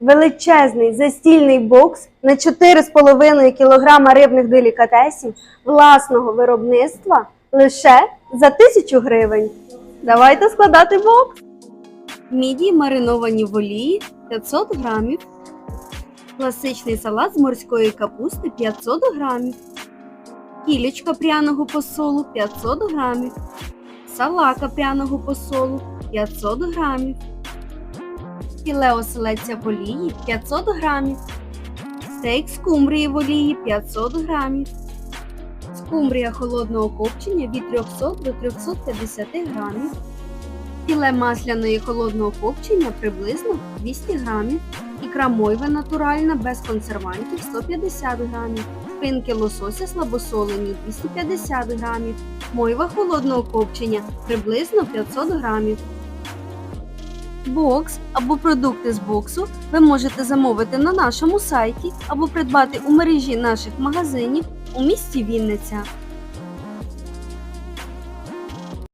величезний застільний бокс на 4,5 кг рибних делікатесів власного виробництва лише за 1000 гривень. Давайте складати бокс. Мідії мариновані в олії 500 грамів. Класичний салат з морської капусти 500 грамів. Кілечка пряного посолу 500 грамів. Салака пряного посолу 500 грамів. Філе оселедця в олії 500 грамів. Стейк скумбрії в олії 500 грамів. Скумбрія холодного копчення від 300 до 350 грамів. Філе масляної холодного копчення приблизно 200 грамів. Ікра мойва натуральна без консервантів 150 грамів. Спинки лосося слабосолені 250 грамів. Мойва холодного копчення приблизно 500 грамів. Бокс або продукти з боксу ви можете замовити на нашому сайті або придбати у мережі наших магазинів у місті Вінниця.